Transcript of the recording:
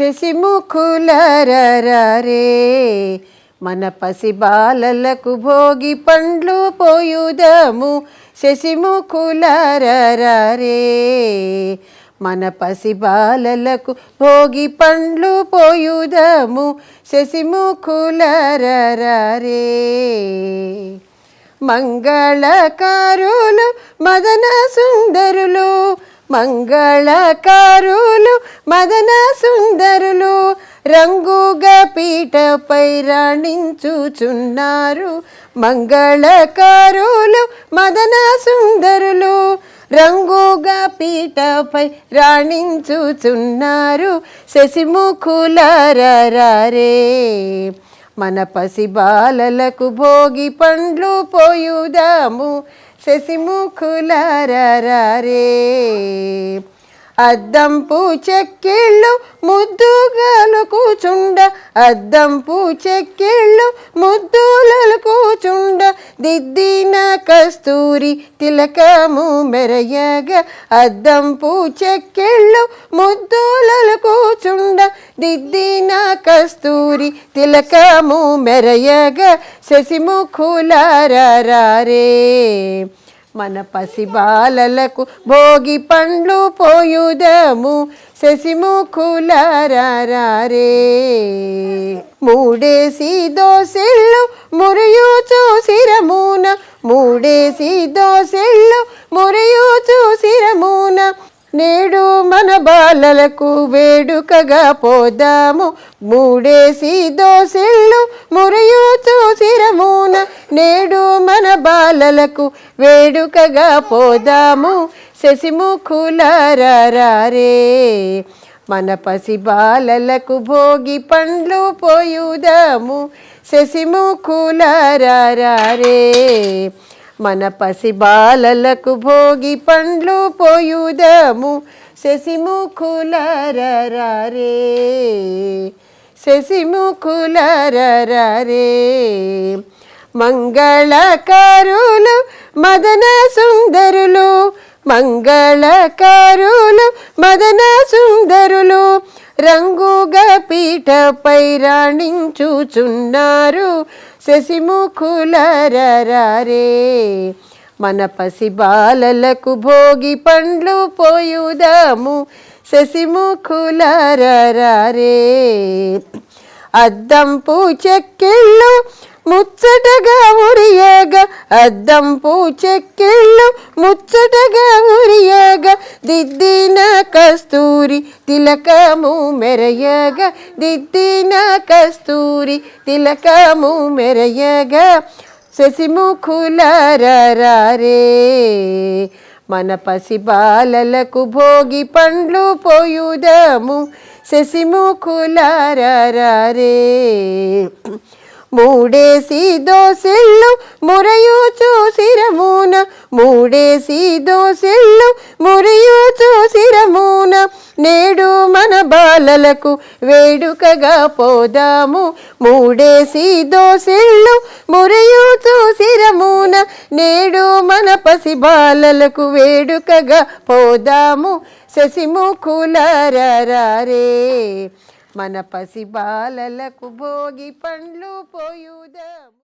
శశిముఖులరరే మన పసి బాలలకు భోగి పండ్లు పోయుదము. శశిముఖులరరే మన పసి బాలలకు భోగి పండ్లు పోయుదము. శశిముఖులరరే మంగళకారులు మదన సుందరులు మంగళకారులు మదన సుందరులు రంగుగా పీటపై రాణించుచున్నారు. మంగళకారులు మదన సుందరులు రంగుగా పీటపై రాణించుచున్నారు. శశిముఖులరరే మన పసి బాలలకు భోగి పండ్లు పోయుదాము. శశిముఖులరరే. అద్దంపు చెక్కిళ్ళు ముద్దుగలు కూచుండ అద్దంపు చెక్కిళ్ళు ముద్దులలు కూచుండ దిద్దిన కస్తూరి తిలకము మెరయగ అద్దంపు చెక్కిళ్ళు ముద్దు కస్తూరి తిలకము మెరయగ శశిముఖులారే మన పసి బాలలకు భోగి పండ్లు పోయుదము శశిముఖులారే మూడేసి దోసెళ్ళు మురియుచు సిరమున మూడేసి దోసెళ్ళు మురియుచు సిరమున నేడు మన బాలలకు వేడుకగా పోదాము. మూడేసి దోసిళ్ళు మురియుచు శిరమున నేడు మన బాలలకు వేడుకగా పోదాము. శశిముఖులారే మన పసి బాలలకు భోగి పండ్లు పోయుదాము. శశిముఖులారే మన పసి బాలలకు భోగి పండ్లు పోయుదాము. శశిముఖులరరే శశిముఖులరరే. మంగళకారులు మదన సుందరులు మంగళకారులు మదన సుందరులు రంగుగా పీఠపై రాణించుచున్నారు. శశిముఖులరే మన పసి బాలలకు భోగి పండ్లు పోయుదాము శశిముఖులరే అద్దంపు చెక్కిళ్ళు ముచ్చటగా ఉరియగా అద్దంపు చెక్కిళ్ళు ముచ్చటగా ఉరియగా దిద్దిన కస్తూరి తిలకము మెరయగా దిద్దిన కస్తూరి తిలకము మెరయగా శశిముఖులరరే మన పసి బాలలకు భోగి పండ్లు పోయుదము. శశిముఖులారే మూడేసి దోసిళ్ళు మురయు చూసిరమున. మూడేసి దోసిళ్ళు కలలకు వేడుకగా పోదాము. మూడేసి దోసిళ్ళు మురయుచు శిరమున నేడు మన పసి బాలలకు వేడుకగా పోదాము. శశిముఖులరరే మన పసి బాలలకు భోగి పండ్లు పోయుదాము.